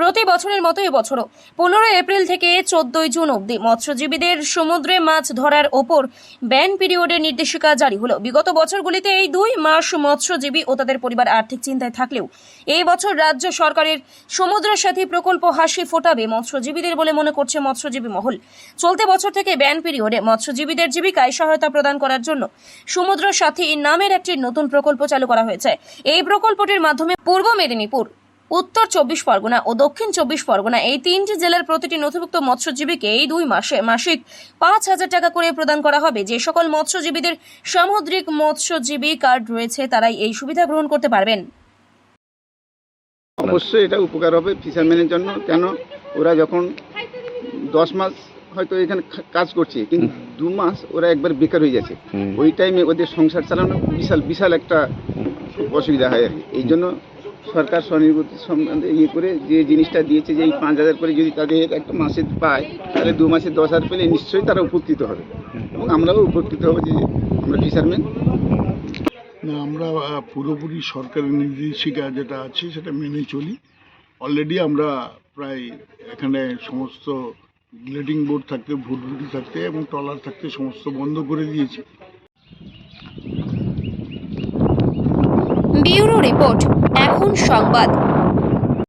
প্রতি বছরের মতো এবছরও। পনেরোই এপ্রিল থেকে চোদ্দই জুন অবধি মৎস্যজীবীদের সমুদ্রে মাছ ধরার ওপর ব্যান পিরিয়ডের নির্দেশিকা জারি হলো। বিগত বছরগুলিতে এই দুই মাস মৎস্যজীবী ও তাদের পরিবার আর্থিক চিন্তায় থাকলেও এই বছর রাজ্য সরকারের সমুদ্র সাথী প্রকল্প হাসি ফোটাবে মৎস্যজীবীদের বলে মনে করছে মৎস্যজীবী মহল। চলতে বছর থেকে ব্যান পিরিয়ডে মৎস্যজীবীদের জীবিকায় সহায়তা প্রদান করার জন্য সমুদ্র সাথী নামের একটি নতুন প্রকল্প চালু করা হয়েছে। এই প্রকল্পটির মাধ্যমে পূর্ব মেদিনীপুর উত্তর চব্বিশ পরগনা ও দক্ষিণ চব্বিশ পরগনা এই তিনটি জেলার প্রতিটি নথিভুক্ত মৎস্যজীবীকে এই দুই মাসে মাসিক পাঁচ হাজার টাকা করে প্রদান করা হবে। যে সকল মৎস্যজীবীদের সামুদ্রিক মৎস্যজীবী কার্ড রয়েছে তারাই এই সুবিধা গ্রহণ করতে পারবেন। অবশ্যই এটা উপকার হবে ফিশারম্যানের জন্য কেন ওরা যখন দশ মাস হয়তো এখানে কাজ করছে কিন্তু দু মাস ওরা একবার বেকার হয়ে যাচ্ছে। ওই টাইমে ওদের সংসার চালানো বিশাল বিশাল একটা অসুবিধা হয় আর কি। এই জন্য সরকার স্বনির্ভর সম্বন্ধে ইয়ে করে যে জিনিসটা দিয়েছে যে এই পাঁচ হাজার করে যদি তাদের একটা মাসে পায় তাহলে দু মাসে দশ হাজার পেলে নিশ্চয়ই তারা উপকৃত হবে। এবং আমরাও উপকৃত হব যে আমরা ফিশারম্যান না আমরা পুরোপুরি সরকারের নির্দেশিকা যেটা আছে সেটা মেনে চলি। অলরেডি আমরা প্রায় এখানে সমস্ত গ্লেডিং বোর্ড থাকতে ভুটভুটি থাকতে এবং ট্রলার থাকতে সমস্ত বন্ধ করে দিয়েছি। ব্যুরো রিপোর্ট সংবাদ